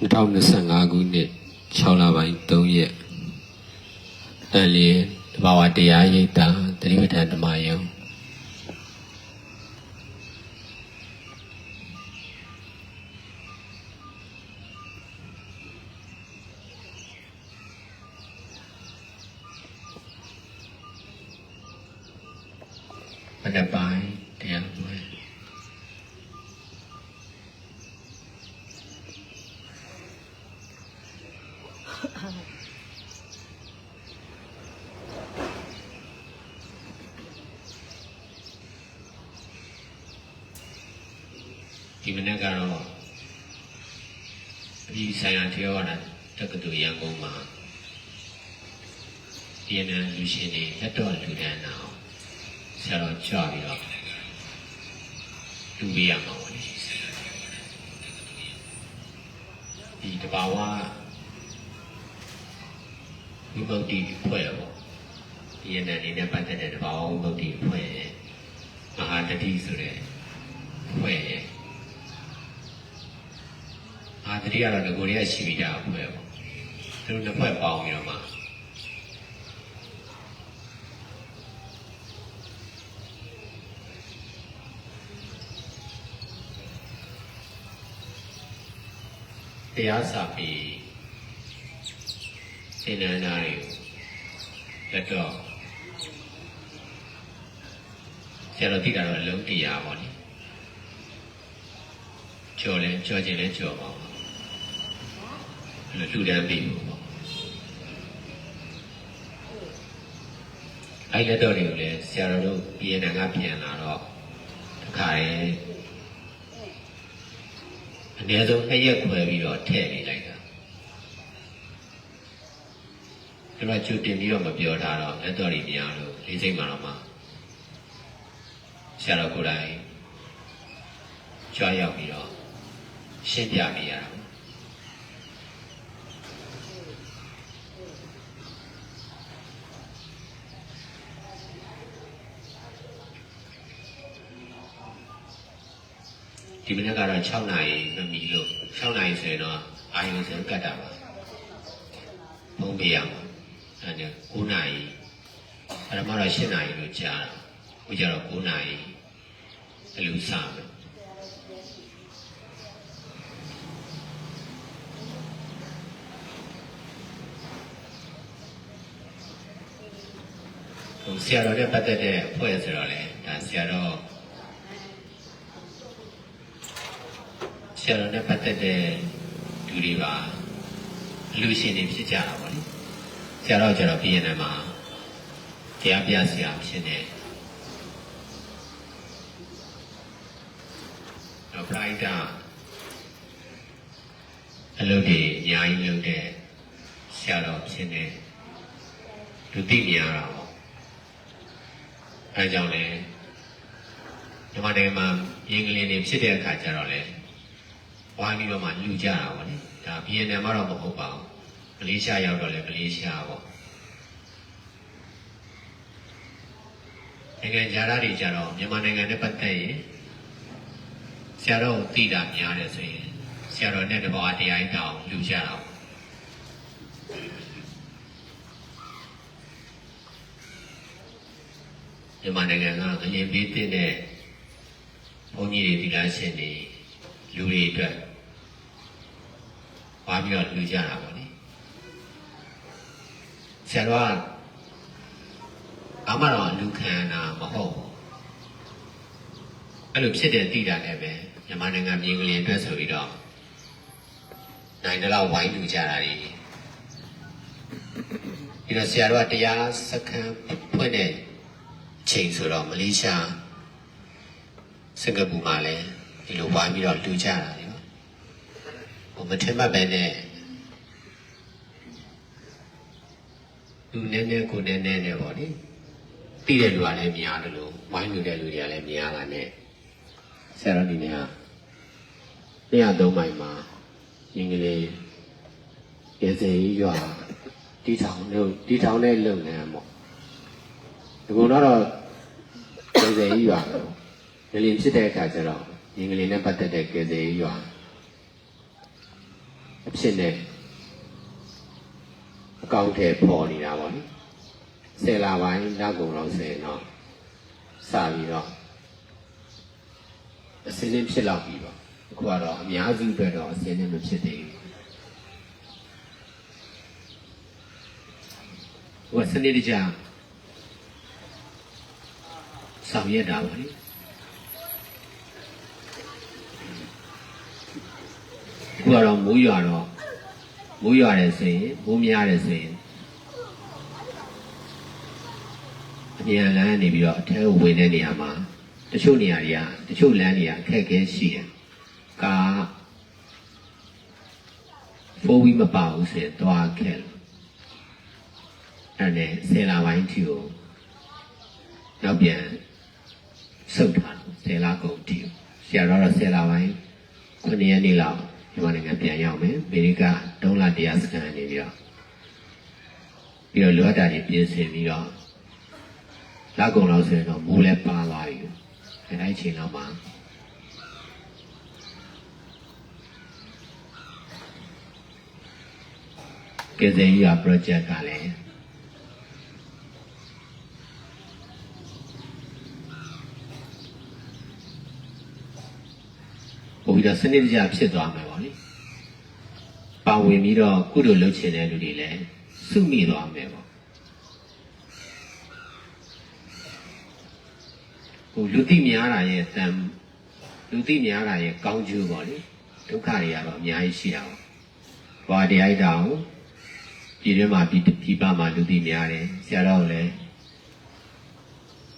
2025ခုနှစ်6လပိုင်း3ရက်တန်လျင်တဘာဝတရားရိပ်တာတတိပဋ္ဌာန်ဓမ္မယုံမနက်ပိုင်းတရားပွဲ ဒီမနေ့ကတော့အပြီးဆိုင်ရာထေရဝါဒတက္ကသိုလ်ရန်ကုန်မှာဒီနေ့လူ ရှင်တွေလက်တော်လူဒန်းအောင်ဆရာတော်ကြွပြီးတော့လူပေးရမှာပါလေဒီတဘာဝဝိပုဒ္ဓိဖွဲ့ပေါ့ဒီနေ့အနေနဲ့ပတ်သက်တဲ့တဘာဝဝိပုဒ္ဓိဖွဲ့ရဲ့မဟာတတိဆိုတဲ့ဖွဲ့ရဲ့အာတတိကတော့ငကိုရီးယားရှိပြီးကြအဖွဲ့ပေါ့သူတို့နှစ်ဖွဲ့ပေါင်းပြီးတော့မှ တရားစာပြီးသင်္นานသားတွေကိုလက်တော့ဆရာတော်တိကတော့အလုံးတရားပေါ့လေကြော်လဲကြော်ခြင်းလဲကြော်ပါဘူး အဲ့လိုလှူဒန်းပြီးပေါ့အဲ့လက်တော့တွေကိုလည်းဆရာတော်တို့ပြည်နံကပြန်လာတော့တခါရင် အနည်းဆုံးနှစ်ရက်ခွဲပြီးတော့ထည့်နေလိုက်တာဒီမှာကျူတင်ပြီးတော့မပြောထားတော့လက်တော့တွေများလို့လေးစိတ်မှတော့မှဆရာတော်ကိုယ်တိုင်ကြွားရောက်ပြီးတော့ရှင်းပြပေးရတာ ဒီမနေ့ကတော့6နာရီမမီလို့6နာရီဆိုရင်တော့အာယုံစံကတ်တာပါဘုံပြရမှာအဲဒါ9နာရီအဲ့ဒါမှတော့7နာရီလို့ကြားတာခုကျတော့9နာရီအလူစမယ်ဟိုဆရာတော်နဲ့ပတ်သက်တဲ့အဖွဲ့ဆိုတော့လေဒါဆရာတော် ဆရာတော်နဲ့ပတ်သက်တဲ့လူတွေပါလူရှင်တွေဖြစ်ကြတာပေါ့လေဆရာတော်ကျတော့ပြည်နေမှာတရားပြဆရာဖြစ်နေတော့ပရိုက်တာအလုပ်တွေအများကြီးလုပ်တဲ့ဆရာတော်ဖြစ်နေလူသိနေရတာပေါ့အဲကြောင့်လေဒီမှာတည်းမှာရင်းကလေးတွေဖြစ်တဲ့အခါကျတော့လေ ဝိုင်းပြီးတော့မှလူကြတာပေါ့လေဒါဗီယက်နမ်မှာတော့မဟုတ်ပါဘူးမလေးရှားရောက်တော့လေမလေးရှားပေါ့နိုင်ငံခြားသားတွေကြတော့မြန်မာနိုင်ငံနဲ့ပတ်သက်ရင်ဆရာတော်ကိုသိတာများတယ်ဆိုရင်ဆရာတော်နဲ့တဘောတရားရင်တောင်လူကြတာပေါ့မြန်မာနိုင်ငံကငလျင်ပေးတဲ့ဘုန်းကြီးတွေဒီလားရှင်တွေလူတွေအတွက် ပါပြီးတော့လူကြတာပေါ့လေဆရာတော်ကအမှတော့လူခံတာမဟုတ်ဘူးအဲ့လိုဖြစ်တဲ့တိတာလည်းပဲမြန်မာနိုင်ငံပြည်ကလေးအတွက်ဆိုပြီးတော့နိုင်တယ်လို့ဝိုင်းလူကြတာတွေဒီတော့ဆရာတော်ကတရားစခန်းဖွင့်တဲ့ချိန်ဆိုတော့မလေးရှားစင်ကာပူမှာလည်းဒီလိုဝိုင်းပြီးတော့လူကြတာတွေပေါ့ဟို မထင်မှတ်ပဲနဲ့လူနည်းနည်းကိုနည်းနည်းနဲ့ပေါ့လေပြီးတဲ့လူကလည်းများတယ်လို့ဝိုင်းလူတဲ့လူတွေကလည်းများတာနဲ့ဆရာတော်ဒီနေ့က103မိုင်မှာအင်္ဂလိပ်ရေစင်ကြီးရွာတီထောင်လို့တီထောင်နဲ့လုံနေမှာပေါ့ဒီကုန်းတော့ရေစင်ကြီးရွာတော့ငလင်ဖြစ်တဲ့အခါကျတော့အင်္ဂလိပ်နဲ့ပတ်သက်တဲ့ကေစေကြီးရွာ အဖြစ်နဲ့အကောင့်ထဲပေါ်နေတာပေါ့လေဆယ်လပိုင်းနောက်ကုန်တော့ဆိုရင်တော့စပြီးတော့အစင်းင်းဖြစ်လောက်ပြီပေါ့အခုကတော့အများစုအတွက်တော့အစင်းင်းမဖြစ်သေးဘူးဟိုစနစ်တကျဆောင်ရွက်တာပါလေ ခုကတော့မိုးရွာတော့မိုးရွာတယ်ဆိုရင်မိုးများတယ်ဆိုရင်အမြန်လမ်းနေပြီးတော့အထဲကိုဝင်တဲ့နေရာမှာတချို့နေရာတွေကတချို့လမ်းတွေကအခက်အခဲရှိတယ်ကားဖိုးဝီးမပါဘူးဆိုရင်သွားခဲ့လို့အဲ့ဒါနဲ့ဆယ်လာပိုင်းထီကိုနောက်ပြန်ဆုတ်ထားတယ်ဆယ်လာကုန်ထီကိုဆရာတော်တော့ဆယ်လာပိုင်းခုနှစ်ရက်နေ့လောက် မြန်မာနိုင်ငံပြန်ရောက်မယ်အမေရိက3လတရားစခန်းနေပြီးတော့ပြီးတော့လောတာတွေပြင်ဆင်ပြီးတော့လောက်ကုန်လောက်ဆိုရင်တော့မိုးလည်းပါသွားပြီအဲတိုင်းချိန်လောက်မှာကဲစိန်ရ project ကလည်း ပို့ပြီးတော့စနစ်တကျဖြစ်သွားမယ်ပေါ့လေပါဝင်ပြီးတော့ကုသိုလ်လုပ်ချင်တဲ့လူတွေလည်းစုမိသွားမယ်ပေါ့ဟိုလူသိများတာရဲ့တန်လူသိများတာရဲ့ကောင်းကျိုးပေါ့လေဒုက္ခတွေကတော့အများကြီးရှိတာပေါ့ဘာတရားဣတောင်ပြည်တွင်းမှာပြည်ပြည်ပမှာလူသိများတယ်ဆရာတော်ကလည်း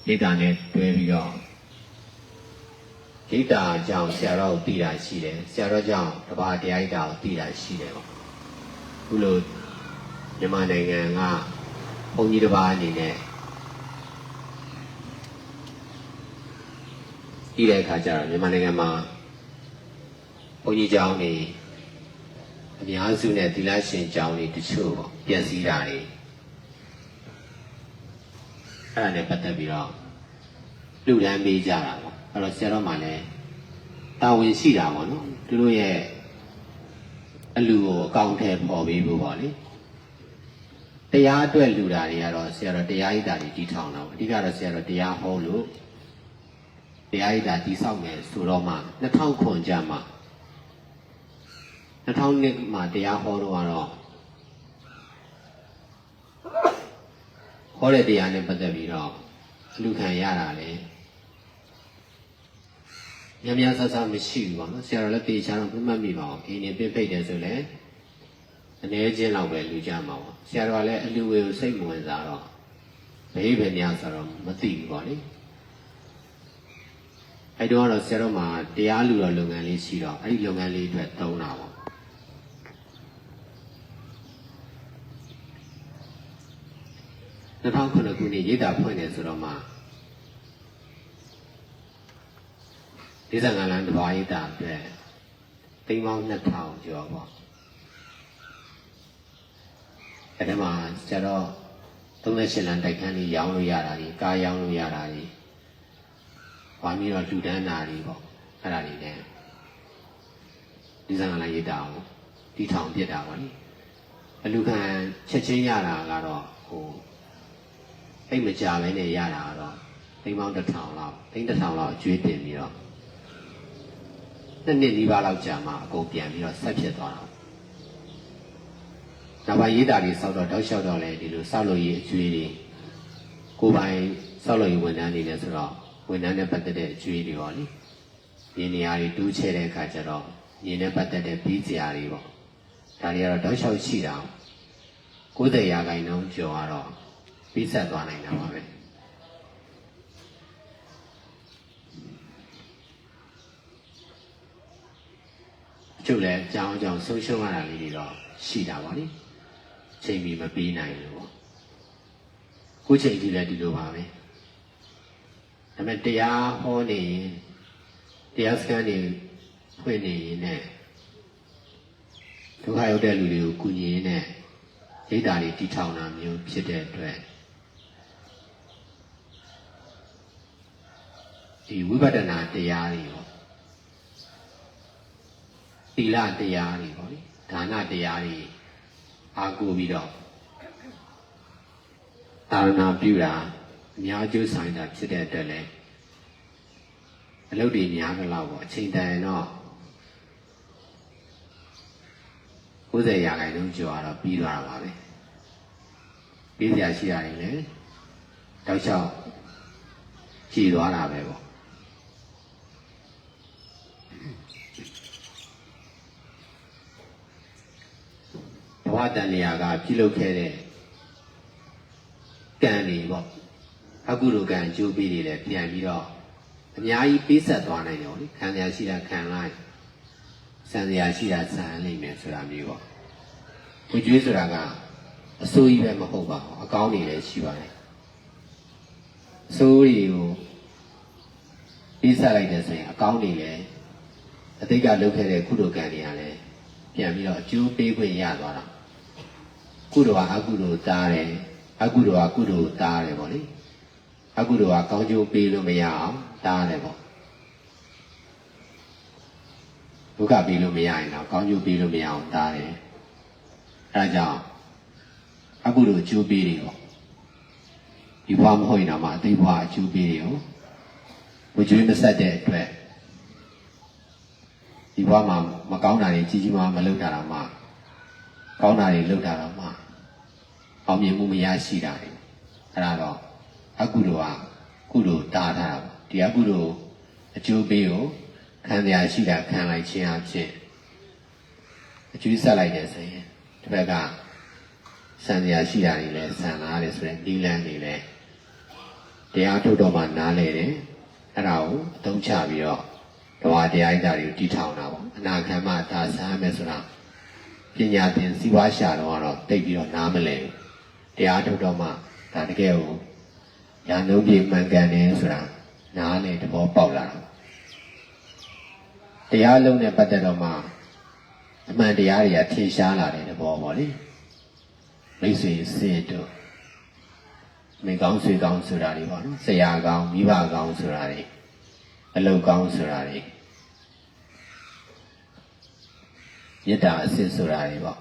ဣတာနဲ့တွဲပြီးတော့ ဒိတာကြောင့်ဆရာတော်ကိုသိတာရှိတယ်ဆရာတော်ကြောင့်တပါးတရားဣတာကိုသိတာရှိတယ်ပေါ့ခုလိုမြန်မာနိုင်ငံကဘုန်းကြီးတစ်ပါးအနေနဲ့ဒီတဲ့အခါကျတော့မြန်မာနိုင်ငံမှာဘုန်းကြီးကျောင်းနေအများစုနဲ့သီလရှင်ကျောင်းတွေတချို့ပေါ့ပျက်စီးတာတွေအဲ့ဒါနဲ့ပတ်သက်ပြီးတော့လူတန်းပေးကြတာပေါ့ အဲ့တော့ဆရာတော်မှလည်းတာဝန်ရှိတာပေါ့နော်သူတို့ရဲ့အလူကိုအကောင့်ထဲပေါ်ပေးဖို့ပေါ့လေတရားအတွက်လူတာတွေကတော့ဆရာတော်တရားဣဒ္ဓာတွေတည်ထောင်တာပေါ့အဓိကတော့ဆရာတော်တရားဟောလို့တရားဣဒ္ဓာတည်ဆောက်မယ်ဆိုတော့မှ2000ခွန်ကြမှာ2000နှစ်မှာတရားဟောတော့ကတော့ဟောတဲ့တရားနဲ့ပတ်သက်ပြီးတော့အလူခံရတာလေည များဆဆမရှိဘူးပေါ့နော်ဆရာတော်လည်းပေချာတော့ပြတ်မှတ်မိပါအောင်အင်းနေပြိတ်ပိတ်တယ်ဆိုလည်းအနည်းချင်းလောက်ပဲလူကြမှာပေါ့ဆရာတော်ကလည်းအလူဝေကိုစိတ်မဝင်စားတော့ဘေးပဲများဆိုတော့မသိဘူးပေါ့လေအဲ့တော့ကတော့ဆရာတော်မှာတရားလူတော်လုပ်ငန်းလေးရှိတော့အဲ့ဒီလုပ်ငန်းလေးအတွက်သုံးတာပေါ့2009ခုနှစ်ရိတ်တာဖွင့်တယ်ဆိုတော့မှ ဒီဇာန်လန်တဘာရိတ်တာအတွက်သိန်းပေါင်း2000ကျော်ပေါ့အဲ့ဒီမှာကျတော့38လန်တိုက်ခန်းကြီးရောင်းလို့ရတာကြီးကားရောင်းလို့ရတာကြီးဘာမျိုးတော့လူဒန်းတာကြီးပေါ့အဲ့ဒါတွေနဲ့ဒီဇာန်လန်ရိတ်တာကိုတီထောင်ပြစ်တာပေါ့နိအလူခံချက်ချင်းရတာကတော့ဟိုအိတ်မကြပဲနဲ့ရတာကတော့သိန်းပေါင်း1000လောက်သိန်း1000လောက်အကျွေးတင်ပြီးတော့ နှစ်နှစ်လေးပါးလောက်ကြာမှအကုန်ပြန်ပြီးတော့ဆက်ဖြစ်သွားတာ။နောက်ပိုင်းရေးတာတွေစောက်တော့တောက်လျှောက်တော့လေဒီလိုစောက်လို့ရေးအကျွေးတွေကိုယ်ပိုင်စောက်လို့ရေးဝန်ထမ်းနေတယ်ဆိုတော့ဝန်ထမ်းနဲ့ပတ်သက်တဲ့အကျွေးတွေပေါ့လေ။ညီနေရာတွေတူးချဲတဲ့အခါကျတော့ညီနဲ့ပတ်သက်တဲ့ပြီးစရာတွေပေါ့။ဒါတွေကတော့တောက်လျှောက်ရှိတာ။90ရာခိုင်နှုန်းကျော်ကတော့ပြီးဆက်သွားနိုင်တာပါပဲ။ ကျုပ်လည်းအကြောင်းအကြောင်းဆုံးရှုံးရတာလေးတွေတော့ရှိတာပါလေချိန်ပြီးမပြီးနိုင်လို့ပေါ့ခုချိန်ကြီးလည်းဒီလိုပါပဲဒါပေမဲ့တရားဟောနေရင်တရားစခန်းနေဖွင့်နေရင်နဲ့ဒုက္ခရောက်တဲ့လူတွေကိုကုညီရင်းနဲ့ဒိဋ္ဌာတွေတည်ထောင်တာမျိုးဖြစ်တဲ့အတွက်ဒီဝိပဿနာတရားတွေပေါ့ သီလတရားတွေပေါ့လေဒါနတရားတွေအားကိုးပြီးတော့သာရဏပြုတာအများကျိုးဆိုင်တာဖြစ်တဲ့အတွက်လည်းအလုပ်တွေများကြတော့ပေါ့အချိန်တန်ရင်တော့90ရာခိုင်နှုန်းကျော်တော့ပြီးသွားတာပါပဲပြီးစရာရှိတာတွေလည်းတောက်လျှောက်ကြည်သွားတာပဲပေါ့ ဝတန်လျာကပြုလုပ်ခဲ့တဲ့ကံတွေပေါ့အကုသိုလ်ကံအကျိုးပေးတွေလည်းပြန်ပြီးတော့အများကြီးပေးဆက်သွားနိုင်တယ်ဗောလေခံရရှိတာခံလိုက်စံရရှိတာစံလိမ့်မယ်ဆိုတာမျိုးပေါ့ဝိကျွေးဆိုတာကအစိုးကြီးပဲမဟုတ်ပါဘူးအကောင်းတွေလည်းရှိပါတယ်အစိုးတွေကိုပေးဆက်လိုက်တဲ့ဆိုရင်အကောင်းတွေလည်းအတိတ်ကလုပ်ခဲ့တဲ့ကုသိုလ်ကံတွေကလည်းပြန်ပြီးတော့အကျိုးပေးခွင့်ရသွားတာ ကုသိုလ်ကအကုသိုလ်တားတယ်အကုသိုလ်ကကုသိုလ်တားတယ်ဗောလေအကုသိုလ်ကကောင်းကျိုးပေးလို့မရအောင်တားတယ်ဗောဒုက္ခပေးလို့မရရင်တော့ကောင်းကျိုးပေးလို့မရအောင်တားတယ်အဲဒါကြောင့်အကုသိုလ်အကျိုးပေးတယ်ဗောဒီဘဝမဟုတ်ရင်တော့မှအတိတ်ဘဝအကျိုးပေးတယ်ကိုဝကျွေးမဆက်တဲ့အတွက်ဒီဘဝမှာမကောင်းတာတွေကြီးကြီးမားမားမလုပ်တာတော့မှကောင်းတာတွေလုပ်တာတော့မှ အောင်မြင်မှုမရရှိတာတွေအဲ့ဒါတော့အကုသိုလ်ကကုသိုလ်တားထားတာပေါ့ဒီအကုသိုလ်အကျိုးပေးကိုခံရရှိတာခံလိုက်ခြင်းအဖြစ်အကျိုးဆက်လိုက်တဲ့ဆိုရင်ဒီဘက်ကစံရရှိတာတွေလည်းဆံလာတယ်ဆိုရင်ဒီလန်းတွေလည်းတရားထုတ်တော်မှနားလေတယ်အဲ့ဒါကိုအသုံးချပြီးတော့ဓဝါတရားဣဒ္ဓတွေကိုတည်ထောင်တာပေါ့အနာခံမှဒါဆမ်းမယ်ဆိုတာပညာသင်စီးပွားရှာတော့ကတော့တိတ်ပြီးတော့နားမလဲဘူး တရားထုတ်တော်မှဒါတကယ်ကိုညာနှုတ်ပြေမှန်ကန်တယ်ဆိုတာနားလေသဘောပေါက်လာတာတရားလုံးနဲ့ပတ်သက်တော့မှအမှန်တရားတွေကထင်ရှားလာတဲ့သဘောပေါ့လေမိတ်ဆွေစေတို့မိကောင်းဆွေကောင်းဆိုတာတွေပေါ့နော်ဆရာကောင်းမိဘကောင်းဆိုတာတွေအလုပ်ကောင်းဆိုတာတွေမေတ္တာအစစ်ဆိုတာတွေပေါ့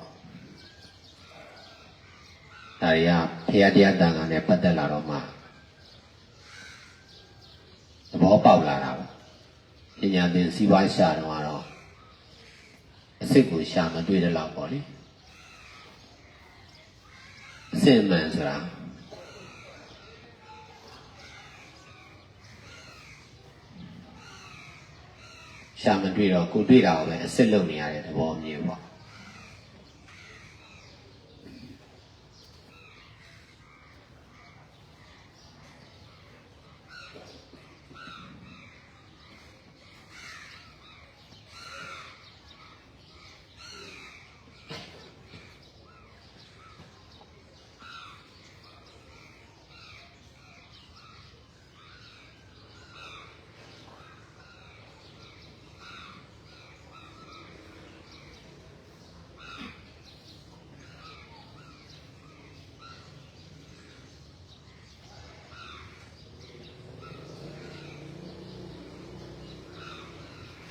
ဒါတွေကဖရာတရားတန်ခါနဲ့ပတ်သက်လာတော့မှသဘောပေါက်လာတာပေါ့ပညာသင်စီးပွားရှာတော့ကတော့အစစ်ကိုရှာမတွေ့တဲ့လောက်ပေါ့လေအစစ်မှန်ဆိုတာရှာမတွေ့တော့ကိုတွေ့တာကိုပဲအစစ်လုပ်နေရတဲ့သဘောမျိုးပေါ့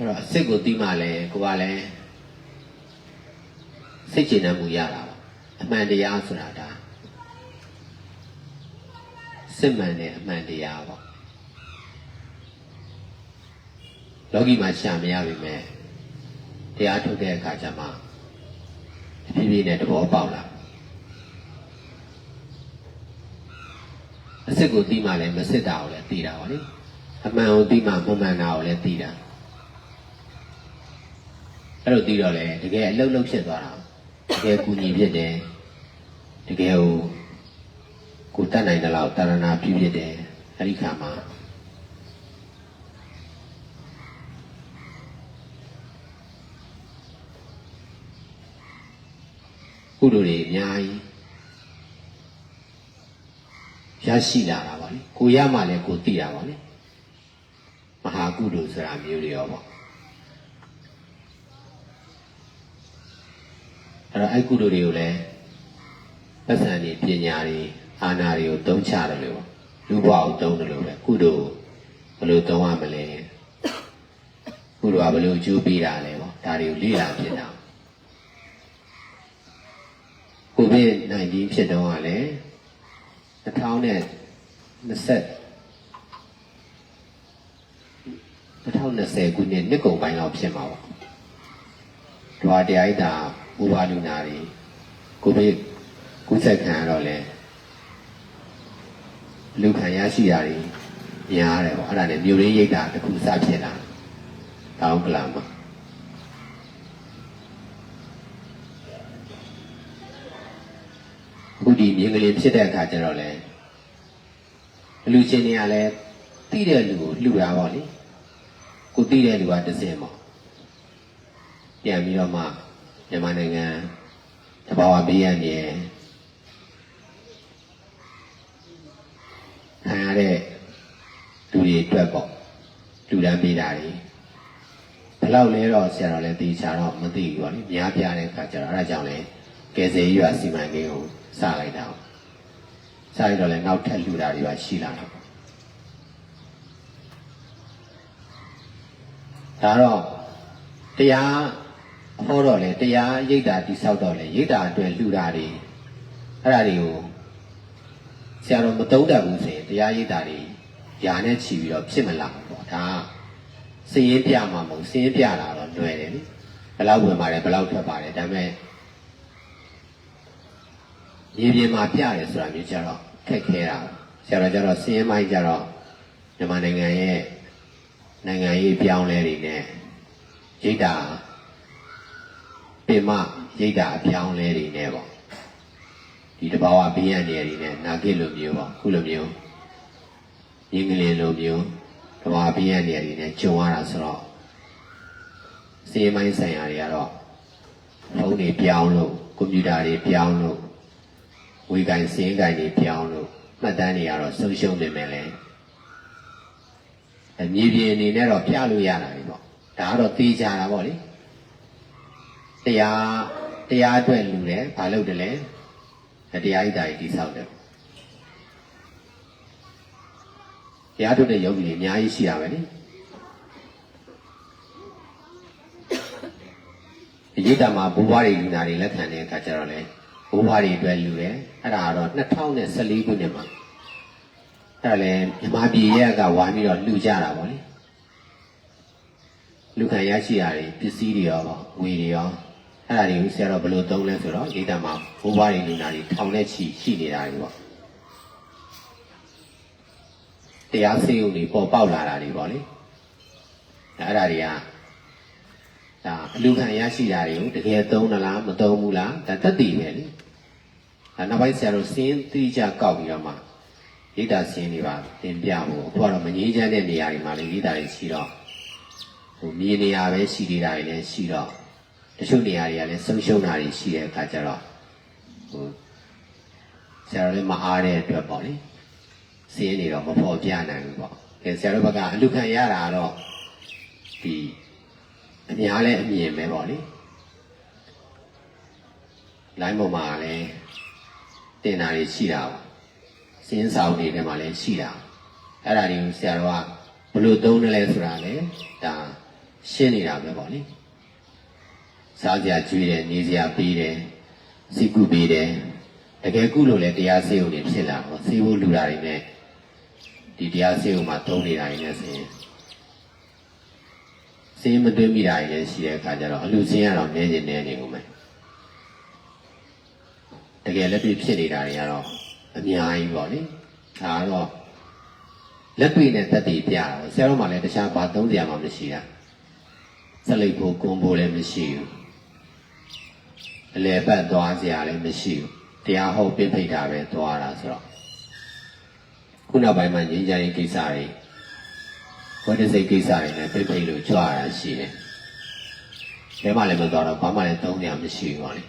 အဲ့တော့အစစ်ကိုတီးမှလည်းကိုကလည်းစိတ်ကျဉ်နှံမှုရတာပေါ့အမှန်တရားဆိုတာဒါစစ်မှန်တဲ့အမှန်တရားပေါ့လောကီမှာရှာမရပါပဲတရားထုတ်တဲ့အခါကျမှတဖြည်းဖြည်းနဲ့သဘောပေါက်လာအစစ်ကိုတီးမှလည်းမစစ်တာကိုလည်းတီးတာပါလေအမှန်ကိုတီးမှမမှန်တာကိုလည်းတီးတာ အဲ့လိုသိတော့လေတကယ်အလုတ်လုတ်ဖြစ်သွားတာတကယ်ကူညီဖြစ်တယ်တကယ်ကိုကိုတတ်နိုင်တဲ့လောက်တာရဏပြုဖြစ်တယ်အဲ့ဒီခါမှာကုသိုလ်တွေအများကြီးရရှိလာတာပါလေကိုရမှလည်းကိုသိတာပါလေမဟာကုသိုလ်ဆိုတာမျိုးတွေရောပေါ့ အဲ့တော့အဲ့ကုသိုလ်တွေကိုလည်းပတ်စံတွေပညာတွေအာနာတွေကိုသုံးချတယ်လို့လူဘဝကိုသုံးတယ်လို့ပဲကုသိုလ်ဘယ်လိုသုံးရမလဲကုသိုလ်ကဘယ်လိုအကျိုးပေးတာလဲပေါ့ဒါတွေကိုလေ့လာဖြစ်တာကိုဗစ် -19 ဖြစ်တော့ကလည်း2020 2020ခုနှစ်နှစ်ကုန်ပိုင်းလောက်ဖြစ်မှာပေါ့။ဒွါတရားဣတာ ဘူဘာလူနာတွေကိုဗစ်ကူးစက်ခံရတော့လေလူခံရရှိတာတွေများတယ်ပေါ့။အဲ့ဒါနဲ့မြို့ရင်းရိတ်တာတစ်ခုစဖြစ်လာ။တောင်းကလာမှာအခုဒီမြင်ကလေးဖြစ်တဲ့အခါကျတော့လေလူချင်းတွေကလည်းတိတဲ့လူကိုလှူတာပေါ့လေ။ကိုတိတဲ့လူကတစ်စင်ပေါ့ပြန်ပြီးတော့မှ မြန်မာနိုင်ငံတဘာဝဘေးရန်ရဲ့ခံရတဲ့လူတွေအတွက်ပေါ့လူတန်းပေးတာတွေဘယ်လောက်လဲတော့ဆရာတော်လည်းသိချာတော့မသိဘူးပေါ့လေများပြားတဲ့အခါကျတော့အဲဒါကြောင့်လေကယ်ဆယ်ရေးရစီမံကိန်းကိုစလိုက်တာပေါ့စလိုက်တော့လည်းနောက်ထပ်လူတာတွေပါရှိလာတော့ဒါတော့တရား ဟောတော့လေတရားရိပ်တာတိဆောက်တော့လေရိပ်တာအတွက်လှူတာတွေအဲ့ဒါတွေကိုဆရာတော်မတုံးတတ်ဘူးဆိုရင်တရားရိပ်တာတွေယာနဲ့ချီပြီးတော့ဖြစ်မလာဘူးပေါ့ဒါကစည်ရင်ပြမှာမဟုတ်စည်ရင်ပြတာတော့လွယ်တယ်လေဘယ်လောက်ဝင်ပါတယ်ဘယ်လောက်ထွက်ပါတယ်ဒါပေမဲ့မြေပြင်မှာပြတယ်ဆိုတာမျိုးကြတော့ခက်ခဲတာဆရာတော်ကြတော့စည်ရင်မိုင်းကြတော့မြန်မာနိုင်ငံရဲ့နိုင်ငံရေးပြောင်းလဲတွေနဲ့ရိတ်တာ ပင်မရိတ်တာအပြောင်းလဲတွေနဲ့ပေါ့ဒီတဘာဝဘေးရန်တွေတွေနဲ့နာဂစ်လိုမျိုးပေါ့ခုလိုမျိုးရင်းကလေးလိုမျိုးတဘာဝဘေးရန်တွေတွေနဲ့ကြုံရတာဆိုတော့စေးမိုင်းဆိုင်ရာတွေကတော့ဖုန်းတွေပြောင်းလို့ကွန်ပျူတာတွေပြောင်းလို့ဝေကိုင်စင်းကိုင်တွေပြောင်းလို့မှတ်တမ်းတွေကတော့ဆုံးရှုံးနေမယ်လေအမြေပြင်အနေနဲ့တော့ပြလို့ရတာပြီပေါ့ဒါကတော့သိကြတာပေါ့လေ တရားတရားအတွက်လူတယ်ဘာလုပ်တယ်လဲတရားဣဒ္ဓာကြီးတိဆောက်တယ်တရားထုတ်တဲ့ယောဂီတွေအများကြီးရှိရမယ်လေအရေးတာမှာဘိုးဘွားတွေလူနာတွေလက်ခံတဲ့အခါကျတော့လေဘိုးဘွားတွေအတွက်လူတယ်အဲ့ဒါကတော့2014ခုနှစ်မှာအဲ့ဒါလည်းမြမပြည်ရဲ့ကဝိုင်းပြီးတော့လှူကြတာပေါ့လေလူခံရရှိတာတွေပစ္စည်းတွေရောပေါ့ငွေတွေရော အဲ့ဒါတွေကိုဆရာတော်ဘယ်လိုသုံးလဲဆိုတော့ဒိဋ္ဌမှာဘိုးဘွားတွေလူနာတွေထောင်နဲ့ချီရှိနေတာတွေပေါ့တရားစေုံတွေပေါ်ပေါက်လာတာတွေပေါ့လေအဲ့ဒါတွေကဒါအလူခံရရှိတာတွေကိုတကယ်သုံးသလားမသုံးဘူးလားဒါတတ်တည်ပဲလေဒါနောက်ပိုင်းဆရာတော်စင်းတိကျကောက်ပြီးတော့မှရိတ်တာစင်းတွေပါတင်ပြဖို့အခုကတော့မငြိမ်းချမ်းတဲ့နေရာတွေမှာလည်းရိတ်တာတွေရှိတော့ဟိုမြေနေရာပဲရှိနေတာတွေလည်းရှိတော့ တချို့နေရာတွေကလည်းဆုံးရှုံးတာတွေရှိတဲ့အခါကျတော့ဟိုဆရာတော်လည်းမအားတဲ့အတွက်ပေါ့လေစင်းနေတော့မဖော်ပြနိုင်ဘူးပေါ့အဲဆရာတော်ဘက်ကအလူခံရတာတော့ဒီအများလည်းအမြင်ပဲပေါ့လေလိုင်းပေါ်မှာလည်းတင်တာတွေရှိတာပေါ့စင်းဆောင်တွေထဲမှာလည်းရှိတာအဲ့ဒါတွေကိုဆရာတော်ကဘယ်လိုသုံးတယ်လဲဆိုတာလေဒါရှင်းနေတာပဲပေါ့လေ စားကြကျွေးတယ်နေစရာပေးတယ်စိတ်ကူပေးတယ်တကယ်ကုလို့လည်းတရားစေုံတွေဖြစ်လာတော့စေဖို့လူတာတွေနဲ့ဒီတရားစေုံမှာသုံးနေတာတွေနဲ့ဆိုရင်စင်းမသွင်းမိတာတွေလည်းရှိတဲ့အခါကျတော့အလူစင်းကတော့နည်းနေနေနေကုန်မယ်တကယ်လက်တွေ့ဖြစ်နေတာတွေကတော့အများကြီးပေါ့လေဒါကတော့လက်တွေ့နဲ့တက်တည်ပြတာပေါ့ဆရာတော်မှလည်းတခြားဘာသုံးစရာမှမရှိတာဆက်လိုက်ဖို့ကွန်ဖို့လည်းမရှိဘူး အလဲပတ်သွားစရာလည်းမရှိဘူးတရားဟောပြဖိတ်တာပဲသွားတာဆိုတော့ခုနောက်ပိုင်းမှာငြိမ်းချမ်းရေးကိစ္စတွေဝိတ္တစိတ်ကိစ္စတွေနဲ့ပြဖိတ်လို့ကြွားတာရှိတယ်ဘယ်မှလည်းမသွားတော့ဘာမှလည်းသုံးစရာမရှိဘူးပေါ့လေ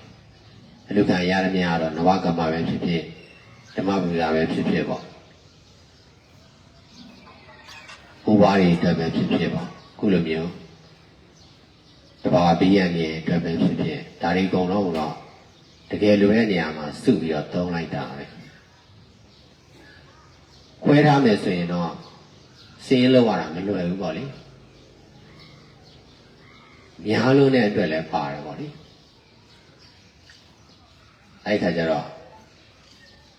အလူခံရရမြကတော့နဝကမ္မပဲဖြစ်ဖြစ်ဓမ္မပူဇာပဲဖြစ်ဖြစ်ပေါ့ဘုရားတွေအတွက်ပဲဖြစ်ဖြစ်ပေါ့ခုလိုမျိုးတဘာဘီးရန်ရဲ့အတွက်ပဲဖြစ်ဖြစ် ဒါတွေအကုန်လုံးတော့တကယ်လိုတဲ့နေရာမှာစုပြီးတော့သုံးလိုက်တာပဲခွဲထားမယ်ဆိုရင်တော့စင်းလောက်ရတာမလွယ်ဘူးပေါ့လေများလုံးတဲ့အတွက်လည်းပါတယ်ပေါ့လေအဲ့ဒီခါကျတော့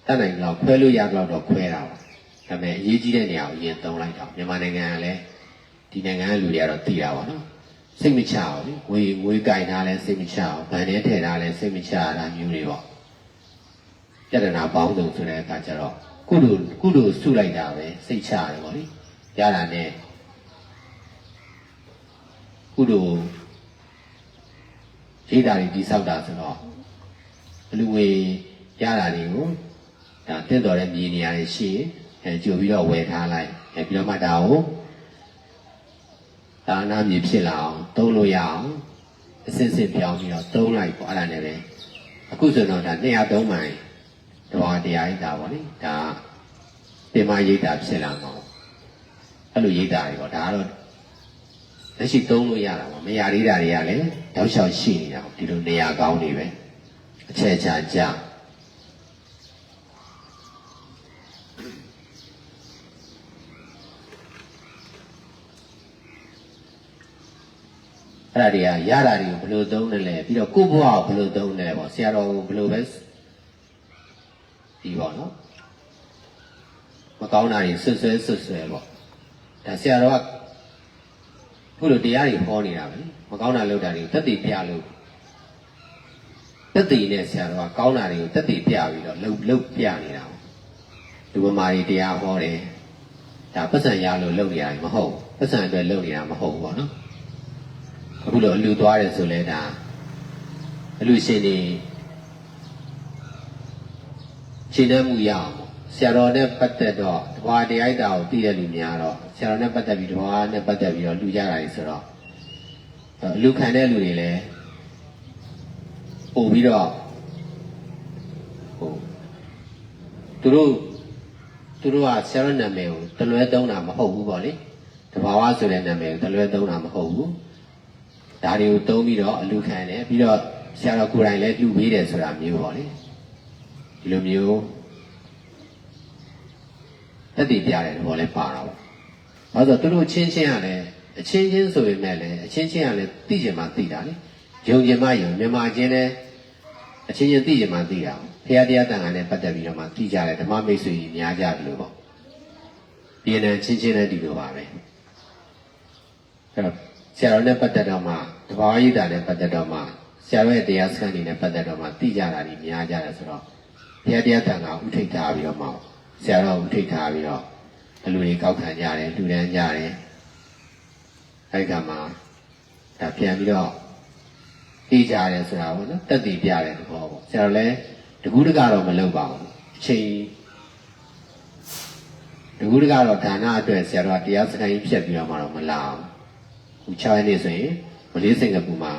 တတ်နိုင်တော့ခွဲလို့ရတော့တော့ခွဲတာပါဒါပေမဲ့အရေးကြီးတဲ့နေရာကိုအရင်သုံးလိုက်တော့မြန်မာနိုင်ငံကလည်းဒီနိုင်ငံကလူတွေကတော့သိတာပါနော် စိတ်မချအောင်လေငွေငွေကင်ထားလဲစိတ်မချအောင်ဗန်ထဲထည့်ထားလဲစိတ်မချတာမျိုးတွေပေါ့ပြဿနာပေါင်းစုံဆိုတဲ့အခါကျတော့ကုလူကုလူစုလိုက်တာပဲစိတ်ချရတယ်ပေါ့လေရတာနဲ့ကုလူရေးတာတွေတိဆောက်တာဆိုတော့အလူငွေရတာတွေကိုဒါတင့်တော်တဲ့မြေနေရာတွေရှိရင်အဲကြိုပြီးတော့ဝယ်ထားလိုက်အဲပြီးတော့မှဒါကို ဒါအနာမြေဖြစ်လာအောင်သုံးလို့ရအောင်အစစ်စစ်ပြောင်းပြီးတော့သုံးလိုက်ပေါ့အဲ့ဒါနဲ့ပဲအခုဆိုတော့ဒါ203မိုင်တော်တရားရိပ်တာပေါ့လေဒါတင်မရိပ်တာဖြစ်လာမှာပေါ့အဲ့လိုရိပ်တာတွေပေါ့ဒါကတော့လက်ရှိသုံးလို့ရတာပေါ့မရသေးတာတွေကလည်းတောက်လျှောက်ရှိနေတာပေါ့ဒီလိုနေရာကောင်းတွေပဲအချက်ချာကြ အဲ့ဒါတွေကရတာတွေကိုဘယ်လိုသုံးတယ်လဲပြီးတော့ကိုယ့်ဘဝကိုဘယ်လိုသုံးတယ်လဲပေါ့ဆရာတော်ကိုဘယ်လိုပဲဒီပေါ့နော်မကောင်းတာတွေဆွဆွဲဆွဆွဲပေါ့ဒါဆရာတော်ကခုလိုတရားတွေဟောနေတာပဲမကောင်းတာလုပ်တာတွေကိုတက်တည်ပြလို့တက်တည်နဲ့ဆရာတော်ကကောင်းတာတွေကိုတက်တည်ပြပြီးတော့လှုပ်လှုပ်ပြနေတာပေါ့ဒီဘမာတွေတရားဟောတယ်ဒါပတ်စံရလို့လုပ်နေရတယ်မဟုတ်ဘူးပတ်စံအတွက်လုပ်နေတာမဟုတ်ဘူးပေါ့နော် အခုလိုအလူသွားတယ်ဆိုလဲဒါအလူရှင်နေရှင်းတတ်မှုရအောင်ပေါ့ဆရာတော်နဲ့ပတ်သက်တော့တဘာတရားတာကိုသိတဲ့လူများတော့ဆရာတော်နဲ့ပတ်သက်ပြီးတဘာနဲ့ပတ်သက်ပြီးတော့လူကြတာတွေဆိုတော့အလူခံတဲ့လူတွေလည်းပို့ပြီးတော့ဟိုသူတို့သူတို့ကဆရာတော်နာမည်ကိုတလွဲသုံးတာမဟုတ်ဘူးပေါ့လေတဘာဝဆိုတဲ့နာမည်ကိုတလွဲသုံးတာမဟုတ်ဘူး ဒါတွေကိုသုံးပြီးတော့အလူခံတယ်ပြီးတော့ဆရာတော်ကိုယ်တိုင်လည်းလူပေးတယ်ဆိုတာမျိုးပေါ့လေဒီလိုမျိုးတက်တည်ပြတယ်ဘောလည်းပါတာပေါ့။ဘာလို့ဆိုသူတို့ချင်းချင်းကလည်းအချင်းချင်းဆိုပေမဲ့လည်းအချင်းချင်းကလည်းသိချင်မှသိတာလေ။ယုံကြည်မှယုံမြန်မာချင်းလည်းအချင်းချင်းသိချင်မှသိတာပေါ့။ဖရာတရားတန်ခါနဲ့ပတ်သက်ပြီးတော့မှသိကြတယ်ဓမ္မမိတ်ဆွေကြီးများကြတယ်လို့ပေါ့။ပြည်နယ်ချင်းချင်းလည်းဒီလိုပါပဲ။အဲ့တော့ ဆရာတော်နဲ့ပတ်သက်တော့မှတဘာဝရိတာနဲ့ပတ်သက်တော့မှဆရာတော်ရဲ့တရားစခန်းတွေနဲ့ပတ်သက်တော့မှသိကြတာကြီးများကြတယ်ဆိုတော့ဘုရားတရားတန်ခါဥထိတ်ထားပြီးတော့မှဆရာတော်ဥထိတ်ထားပြီးတော့အလူတွေကောက်ခံကြတယ်လူတန်းကြတယ်အဲ့ဒီကမှဒါပြန်ပြီးတော့သိကြတယ်ဆိုတာပေါ့နော်တက်တည်ပြတယ်သဘောပေါ့ဆရာတော်လည်းတကူးတကတော့မလုပ်ပါဘူးအချိန်တကူးတကတော့ဒါနအတွက်ဆရာတော်ကတရားစခန်းကြီးဖြတ်ပြီးတော့မှတော့မလာဘူး ခု6ရက်နေ့ဆိုရင်မလေးစင်ကာပူမှာ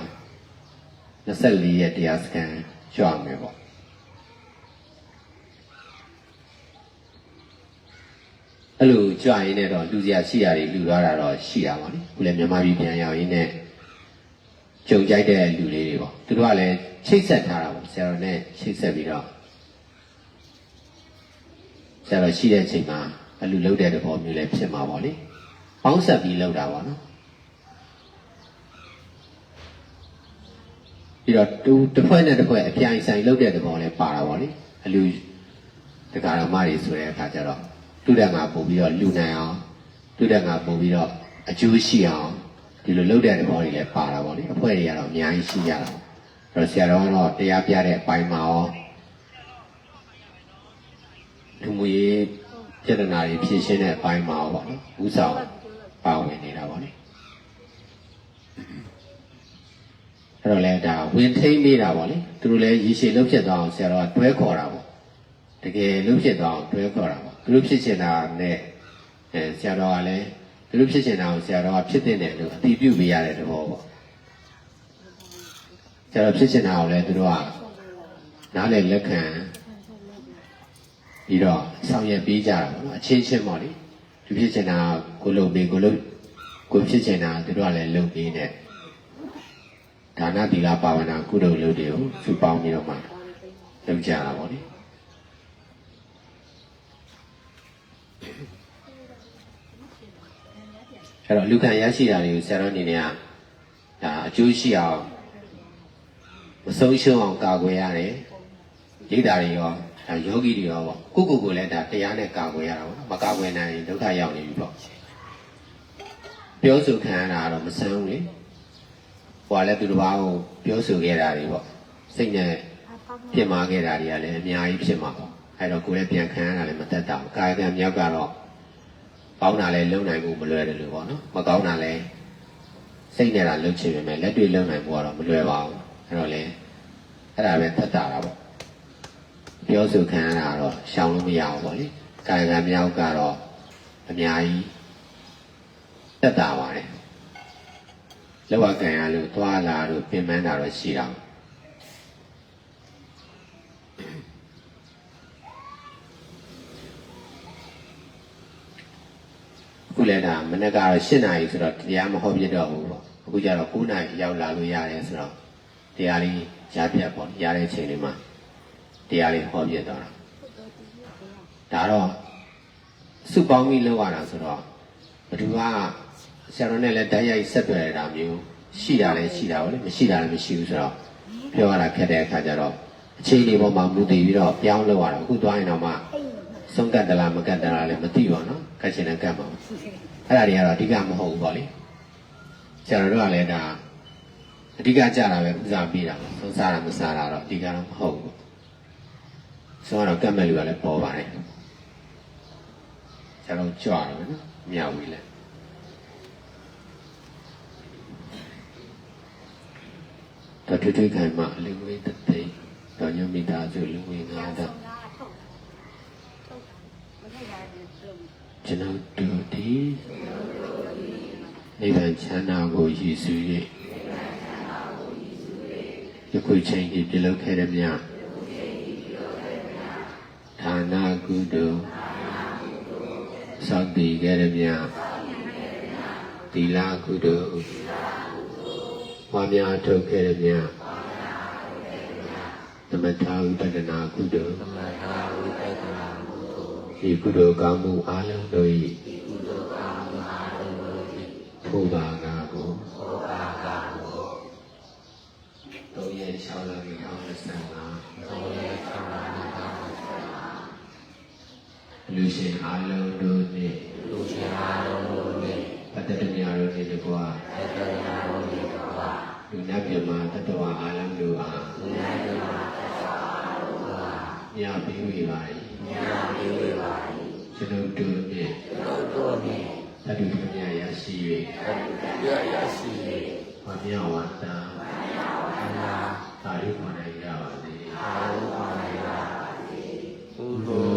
24ရက်တရားစခန်းကြွရမယ်ပေါ့အဲ့လိုကြွရင်လည်းတော့လူစရာရှိရတယ်လူသွားတာတော့ရှိတာပါလေခုလည်းမြန်မာပြည်ပြန်ရောက်ရင်းနဲ့ကြုံကြိုက်တဲ့လူလေးတွေပေါ့သူတို့ကလည်းချိတ်ဆက်ထားတာပေါ့ဆရာတော်နဲ့ချိတ်ဆက်ပြီးတော့ဆရာတော်ရှိတဲ့အချိန်မှာအလူလုံးတဲ့သဘောမျိုးလည်းဖြစ်မှာပေါ့လေပေါင်းဆက်ပြီးလောက်တာပေါ့နော် ပြီးတော့တူတစ်ဖွဲ့နဲ့တစ်ဖွဲ့အပြိုင်ဆိုင်လုပ်တဲ့သဘောလည်းပါတာပေါ့လေအလူတက္ကရာမတွေဆိုတဲ့အခါကျတော့တူတဲ့ငါပို့ပြီးတော့လူနိုင်အောင်တူတဲ့ငါပို့ပြီးတော့အကျိုးရှိအောင်ဒီလိုလုပ်တဲ့သဘောတွေလည်းပါတာပေါ့လေအဖွဲ့တွေကတော့အများကြီးရှိကြတာပေါ့အဲ့တော့ဆရာတော်ကတော့တရားပြတဲ့အပိုင်းမှာရောလူမှုရေးပြဿနာတွေဖြေရှင်းတဲ့အပိုင်းမှာရောပေါ့နော်ဥဆောင်ပါဝင်နေတာပေါ့လေ အဲ့တော့လည်းဒါဝင်ထိမ့်ပေးတာပေါ့လေသူတို့လည်းရေရှည်လှုပ်ဖြစ်သွားအောင်ဆရာတော်ကတွဲခေါ်တာပေါ့တကယ်လှုပ်ဖြစ်သွားအောင်တွဲခေါ်တာပေါ့သူတို့ဖြစ်ချင်တာနဲ့အဲဆရာတော်ကလည်းသူတို့ဖြစ်ချင်တာကိုဆရာတော်ကဖြစ်တဲ့တယ်လို့အတိပြုပေးရတဲ့သဘောပေါ့ဆရာတော်ဖြစ်ချင်တာကိုလည်းသူတို့ကနားလည်လက်ခံပြီးတော့ဆောင်ရွက်ပေးကြတာပေါ့နော်အချင်းချင်းပေါ့လေသူဖြစ်ချင်တာကိုလုပ်ပေးကိုလုပ်ကိုဖြစ်ချင်တာသူတို့ကလည်းလုပ်ပေးတဲ့ ဒါနသီလပါဝနာကုသိုလ်လုပ်တွေကိုစုပေါင်းပြီးတော့မှလုပ်ကြတာပေါ့လေအဲ့တော့လူခံရရှိတာတွေကိုဆရာတော်အနေနဲ့ကဒါအကျိုးရှိအောင်မဆုံးရှုံးအောင်ကာကွယ်ရတယ်ရိတာတွေရောဒါယောဂီတွေရောပေါ့ကိုယ့်ကိုယ်ကိုလည်းဒါတရားနဲ့ကာကွယ်ရတာပေါ့နော်မကာကွယ်နိုင်ရင်ဒုက္ခရောက်နေပြီပေါ့ပြောဆိုခံရတာကတော့မဆန်းဘူးလေ ဟိုကလည်းသူတစ်ပါးကိုပြောဆိုခဲ့တာတွေပေါ့စိတ်နဲ့ပြင်မာခဲ့တာတွေကလည်းအများကြီးဖြစ်မှာပေါ့အဲ့တော့ကိုယ်လည်းပြန်ခံရတာလည်းမသက်တာဘူးကာယကံမြောက်ကတော့ကောင်းတာလည်းလုံနိုင်ဖို့မလွယ်တယ်လို့ပေါ့နော်မကောင်းတာလည်းစိတ်နဲ့တာလုံချင်ပေမဲ့လက်တွေ့လုံနိုင်ဖို့ကတော့မလွယ်ပါဘူးအဲ့တော့လေအဲ့ဒါပဲသက်တာတာပေါ့ပြောဆိုခံရတာတော့ရှောင်လို့မရဘူးပေါ့လေကာယကံမြောက်ကတော့အများကြီးတက်တာပါတယ် လောကကံရလို့သွားလာလို့ပြင်ပန်းတာတော့ရှိတာပေါ့အခုလည်းဒါမနေ့ကတော့၈နာရီဆိုတော့တရားမဟုတ်ပြတော့ဘူးပေါ့အခုကျတော့9နာရီရောက်လာလို့ရတယ်ဆိုတော့တရားလေးရပြတ်ပေါ့ရတဲ့အချိန်လေးမှာတရားလေးဟောပြသွားတာဒါတော့စုပေါင်းပြီးလောက်ရတာဆိုတော့ဘယ်သူက ဆရာတော်နဲ့လည်းတိုက်ရိုက်ဆက်သွယ်ရတာမျိုးရှိတာလည်းရှိတာပေါ့လေမရှိတာလည်းမရှိဘူးဆိုတော့ပြောရတာခက်တဲ့အခါကျတော့အချိန်လေးပေါ်မှာမူတည်ပြီးတော့ပြောင်းလောက်ရတာအခုသွားရင်တော့မှဆုံးကတ်တလားမကတ်တလားလည်းမသိပါတော့ကတ်ချင်တဲ့ကတ်မှာအဲ့ဒါတွေကတော့အဓိကမဟုတ်ဘူးပေါ့လေဆရာတော်တို့ကလည်းဒါအဓိကကြတာပဲဥစားပြီးတာပေါ့ဆုံးစားတာမစားတာတော့အဓိကတော့မဟုတ်ဘူးဆိုတော့ကတ်မဲ့လူကလည်းပေါ်ပါတယ်ကျတော့ကြွတယ်နော်မြောက်ပြီလေ တထွေထွေခိုင်မှာလူဝေးတသိန်းတော်ညမိသားစုလူဝေးငါးတော့ကျွန်တော်တို့ဒီနိဗ္ဗာန်ချမ်းသာကိုရည်စူး၍ယခုချိန်ဒီပြုလုပ်ခဲ့တဲ့မြတ်ဌာနကုသိုလ်သောက်တည်ခဲ့ရမြတ်သီလကုသို လ်ဝါများထုတ်ခဲ့ရမြတ်သမထဥပဒနာကုသိုလ်ဒီကုသိုလ်ကောင်းမှုအလုံးတို့၏ဘုရားကကိုတို့ရဲ့၆လမြောက်25လူရှင်အလုံးတို့နှင့်လူရှင်အလုံးတို့နှင့်ပတ္တတမြာတို့နှင့်တကွာပတ္တတမြာတို့နှင့်တကွာ လူနာပြမတတဝအာလံတို့အားလူနာပြမတတဝအာလံတို့အားမြတ်ပြီးဝေပါ၏မြတ်ပြီးဝေပါ၏ကျွန်ုပ်တို့ဖြင့်ကျွန်ုပ်တို့ဖြင့်တတုပညာရရှိ၍တတုပညာရရှိ၍ဘာမြဝတ္တာဘာမြဝတ္တာသာရုပဏ္ဏရပါစေသာရုပဏ္ဏရပါစေဘုဒ္ဓ